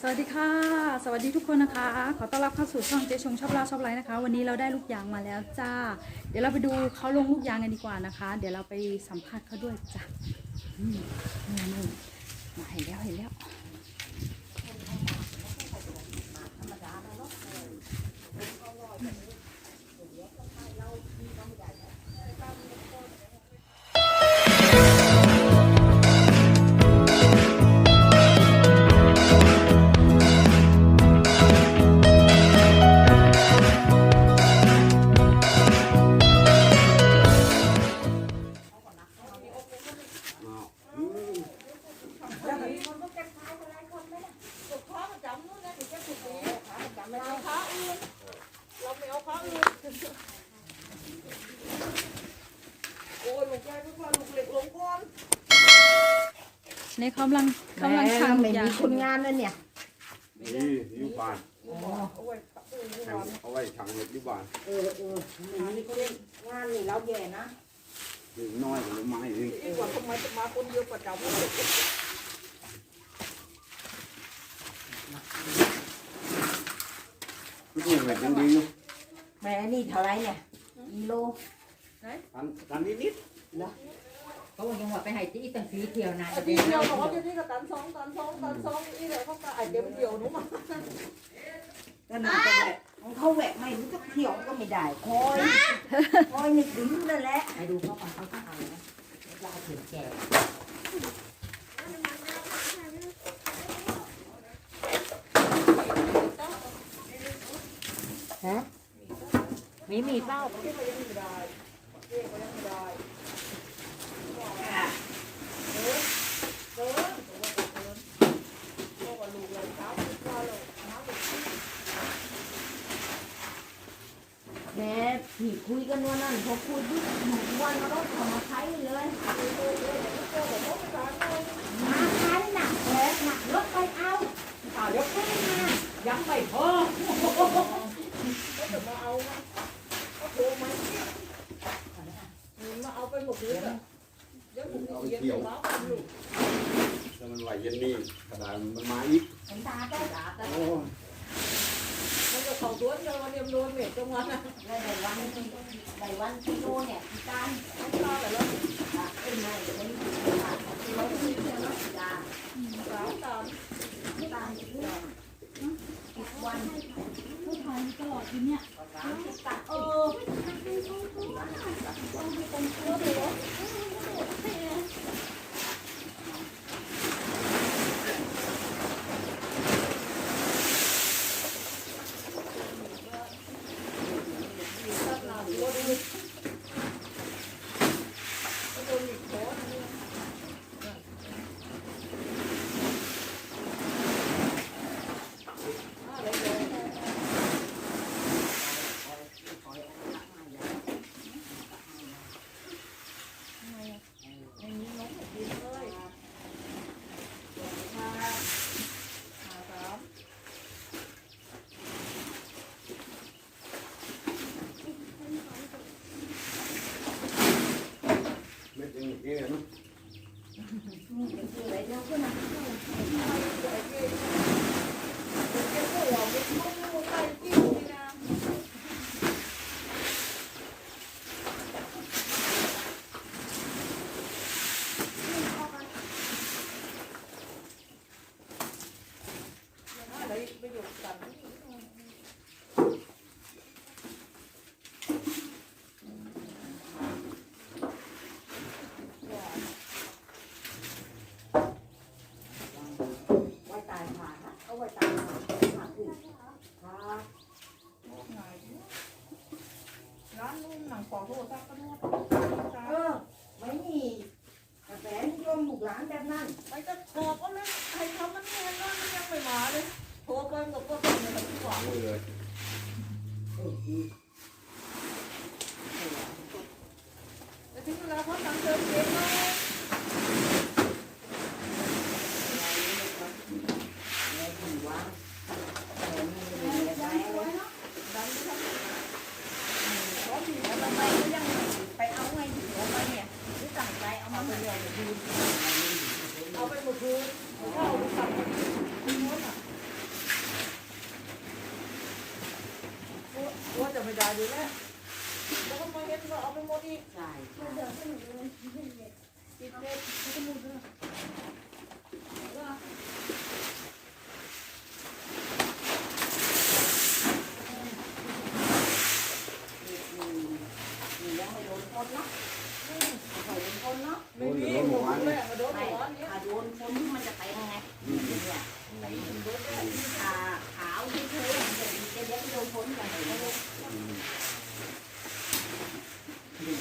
สวัสดีค่ะ สวัสดีทุกคนนะคะ ขอต้อนรับเข้าสู่ช่องเจ๊ชงชอบลาชอบไลฟ์นะคะ วันนี้เราได้ลูกยางมาแล้วจ้า เดี๋ยวเราไปดูเขาลงลูกยางกันดีกว่านะคะ เดี๋ยวเราไปสัมภาษณ์เขาด้วยจ้ะอืมนี่นี่มาเห็นแล้วเห็นแล้ว ในเขากำลังกำลังแหมทำไม่ยามีงคนงานนั่นเนี่ยนี่อยู่บ้านเอาไว้ปักตู้นี่ทางวางเอาไว้ทางเล็กอยู่บ้านเออเออไม่มีคนงานนี่เราแย่นะถึงน้อยกว่าไม้เองอีกว่าทำไมจะมาคนเดียวประจำเลยทุกอย่างแบบยังดีอยู่แหม่นี่เท่าไรเนี่ยกิโลทันทันนิดนิดเขาบอ กยังว่าไปให้ที่ตั้งสีเที่ยวนะไอ้ที่เดียวบอกว่าที่นี่ก็ตันสองตันสองตันสองอีเดี๋ยวเขาก็ไอ้เดียวเดียวหนูมาก็น่าจะแหวกของเขาแหวกไม่รู้จะเที่ยวก็ไม่ได้คอยคอยนึกถึงนั่นแหละไปดูเขาก่อนเขาจะเอานะเราถึงแก่ฮะมีมีเป้า ที่ก็ยังไม่ได้เรียกก็ยังไม่ได้เออเออตัวก็เกินพ่อกับลูกเลยเช้าทุกวันเลยเช้าทุกวัน แหม่ที่คุยกันวันนั้นพอคุยปุ๊บวันมารถเขามาใช้เลยพ่อกับพ่อไม่ตายเลยมาใช้หนักแหละหนักรถไปเอาอ่าเดี๋ยวแค่มายังไม่พอเขาจะมาเอาไหมเขาโทรไหมมาเอาไปหมดเลยอะเดี๋ยวผมเย็นมาเอาอยู่ถ้ามันไหวเย็นนี่กระดานมันมาอีกเห็นตาได้ตาได้โอ้ย มันจะเขาตัวเดียววันเดียวโดนเม็ดจังนั้นนะได้วันที่ได้วันที่โลเนี่ยที่การน้ำตาแต่รถะเป็นไงเป็นอะที่เราที่เจอเนาะจ้า สาวตาม ตามที่เราอีกวัน ผู้ชายตลอดอยู่เนี่ย สามสิบตัดเออ ตัดหน้าตัวดูก็โดนอีกโถอะไรเลยไม่มีน้องกินเลยมาหาสาม ไม่จริงเกี้ยนะ นี่เป็นที่อะไรเนาะเพื่อนนะ ไว้ตายผ่านะเอาไว้ตายผ่าผ่าอื่นผ่า ร้านนุ่มหนังขอโทษสักก็นวดเออ ไม่มีกระแสนิยมลูกหลานแบบนั้นไปจะขอบก็ไม่ใครทำมันแน่นอนมันยังไม่มาเลยโทรไปกับก็ต้องเลยดีกว่ามือเลย เออดีแต่ถึงเวลาเขาตังเติมเองเลย แม่ดีวะแม่มีเรียนไว้เลย ดันไปทำ เขาดีแล้วทำไมก็ยังไปเอาไงถึงเอาไปเนี่ยหรือตั้งใจเอามาเป็นเรื่องดี เอาไปหมดคืนเอาไปสั่ง อยู่แล้วแล้วก็มาเห็นว่าเอาไปหมดอีกใช่ติดเด็ดนี่ยังไม่โดนคนเนาะไม่เคยโดนคนเนาะ ไม่มีผมแม่มาโดน ไม่ หัวนี้ ถ้าโดนคนมันจะเป็นไงเนี่ยขาขาวที่เธอมันจะดีจะเดี๋ยวโดนคนกันเลย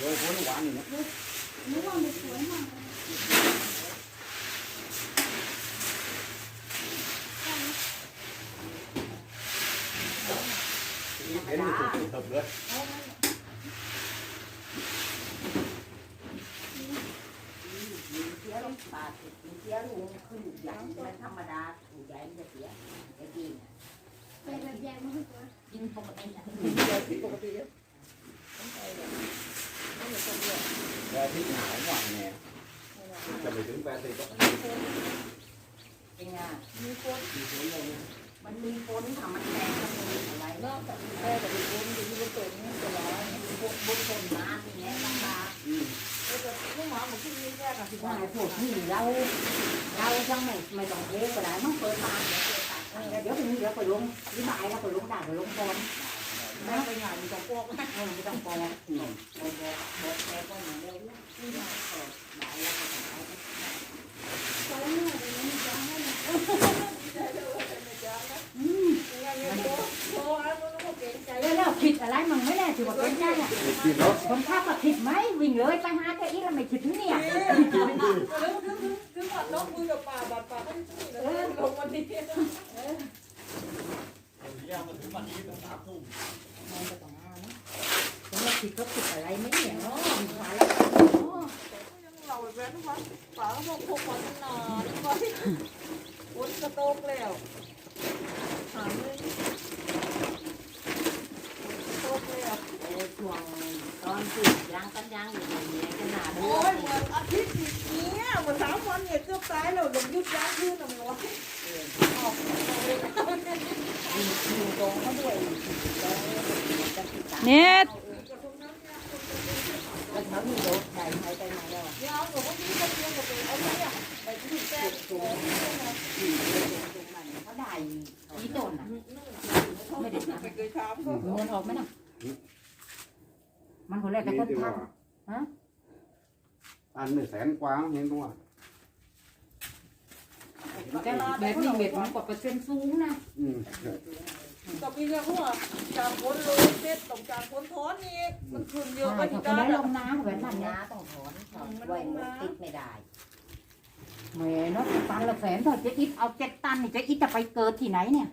โดยคนหวานนี่นะ นึกว่ามันส วยมากเห็นมันตบเลยเสียลงปากเสียลงขึ้นใหญ่มันธรรมดาถูใหญ่มันจะเสียจะกินไปแบบแยกมันสวยกินปกติปกติแต่ที่หนาวหวานเนี่ยจะไปถึงแปดสิบก็เป็นไงมีคนมันมีคนทำมันแดงมันมีอะไรนอกจากแม่กับมีคนอยู่ที่บนโต๊ะนี่ก็ร้อยพวกบนต้นไม้ที่นี้ลำบากแล้วก็ลูกหมาหมดที่นี่แยกกันสิว่าว่าไอ้พวกนี่เราเราจังไม่ไม่ต้องเทก็ได้มันเปิดมาเดี๋ยวเปิดตัดเดี๋ยวนี้เดี๋ยวไปลงวิบายแล้วไปลงด่าไปลงบอล แม่ไปงานมีสองพวกเออไม่ต้องปองหนุ่มบอกบอกบอกแกก็เหมือนเดิมที่มาเปิดได้แล้วก็ต้องไปสวยมากเลยนะจ๊ะให้โอ้ยมันก็เก่งใจแล้วเราผิดอะไรมันไม่แน่ถือว่าเป็นใจอะกินรถคนขับมาผิดไหมวิ่งเลยไปหาแกอีแล้วไม่ผิดเนี่ยถึงถึงถึงวันน้องคุยกับป่าบัดป่าไม่ได้ลงวันนี้ ย่างมาถึงวันนี้ตั้งสามทุ่มมันก็ต้องเอานะผมว่าผิดก็ผิดอะไรไม่เนี่ยเนาะหาแล้วเราแว้นวันป่าก็บอกพกวันนานไปวนกระโตกแล้วหาเลยโตกแล้ว เออช่วงตอนปิดยางกันยางอยู่ตรงนี้ขนาดโอ้ยเหมือนอาทิตย์นี้เหมือนสามวันเนี่ย เกือบตายแล้วลงยุดยาขึ้นหน่อยว่าอยู่ตรงเขาด้วยจะติดตามเน็ตแล้วเขามีรถใครใครไปมาแล้วเดี๋ยวผมก็มีคนเดียวกับเอาไปอะไปที่แป้งตัวที่ตรงมันเขาได้ยี่ต้นอะไม่ได้ไปเคยถามเขาเงินออกไหมน่ะมันคนแรกก็นี่จะที่ทว่าอันหนึ่งแสนกว่าเห็นตัวำ แต่แบบนี้เม็ดมันกว่าเปอร์เซ็นต์สูงนะอืมกับพี่เนี่ยพวจางคนโลเซ็ตต้องจางคนท้อนนี่มันคืนเยอะใช่ก็เขาดีก็กันได้ลงน้ำเหมือนมันนะต้องถอนไว้ติดไม่ได้แหมเนาะตันละแสนเถอะจะอิดเอาเจ็ดตันนี่จะอิดจะไปเกิดที่ไหนเนี่ย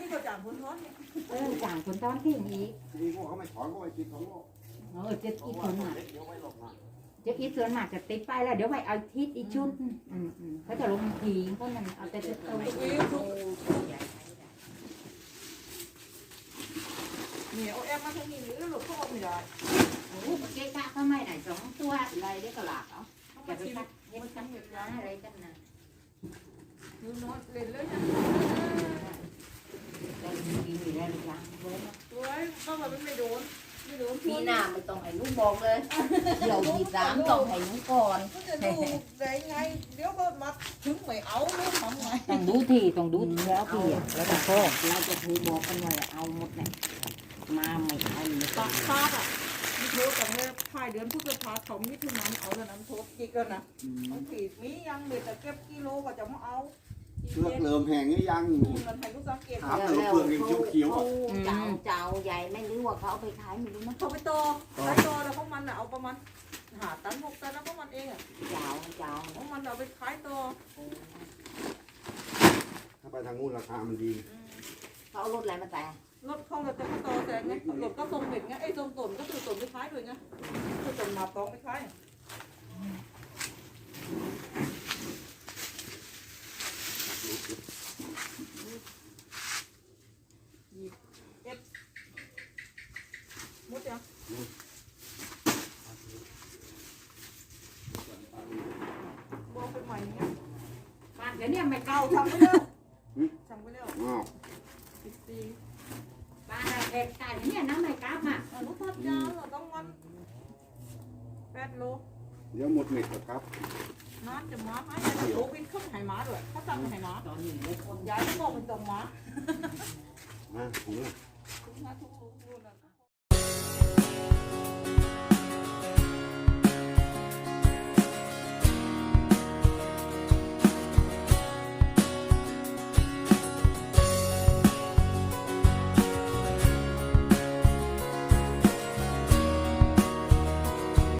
นี่ก็จางคนท้อนนี่เออจ่างคนตอนที่นี้ทีนี้พวกเขาไม่ถอนก็ไปกินของโลกเออเจ็ดอิดว่าส่วนมากเดี๋ยวไว้หลบนะ เจ็ดอิดส่วนมากจะติดไปแล้วเดี๋ยวไปเอาทิศอีกชุดอืมอืมเขาจะลงทีเขานั่นเอาแต่จะเอาไว้เหนียวแอมมาทางนี้หรือหลุดเข้าไม่ได้โอ้โหเจ๊กะก็ไม่ได้สองตัวอะไรเดี๋ยวก็หลักเอาอย่าไปคัดเย็นกันนะอะไรกันนะคือน้อยเล่นเลยนะแต่ดีมีแล้วหรือยังเว้ยตัวก็แบบไม่โดนไม่โดน ปีหน้าไม่ต้องให้ลูกบอกเลยเดี๋ยวทีสามต้องให้ลูกก่อน ก็จะดูได้ไง เดี๋ยวก็มาถึงไม่เอาเลยทำไงต้องดูที่ต้องดูที่แล้วพี่อะแล้วก็โทษเราจะถูบอกกันว่าเอาหมดเนี่ยมาไม่เอาเลยปากคาดอะมีโทษแต่เมื่อภายเดือนพฤษภาคมมิถุนายนเอาแต่นั้นโทษกี่กันนะบางทีมียังเด็ดแต่เก็บกิโลก็จะมาเอา เชือกเริ่มแห้งนี่ยังมันให้ลูกสังเกตถามเลยเปลือกยังเขียวๆอะเจ้าเจ้าใหญ่ไม่รู้ว่าเขาเอาไปขายไม่รู้นะเขาไปต่อขายต่อแล้วพวกมันเอาประมาณหาตันหกตันแล้วพวกมันเองอะเจ้าเจ้าพวกมันเอาไปขายต่อถ้าไปทางนู้นราคามันดีเขาเอารถอะไรมาแต่งรถเขาเราจะมาต่อแต่ไงรถก็ทรงเด็กไงไอ้ทรงตนก็คือตนไปขายด้วยไงคือตนมาตองไปขาย ทำไปแล้วำไปแล้สิบสี่มาให้เผ็ดไก่เนี่ยน้ำไหลกราฟอะลูกทอดยาวเหรต้องมันแปดโลเดี๋ยวหมดเม็ดแล้วครับน้ำจะมาไหมแต่โลวินขึ้นไหายมาด้วยเขาสั่งหายมาตอนนี้ยคย้ายไม่บอกเป็นตัวมามาถุงถุงนะถุงถุงนะ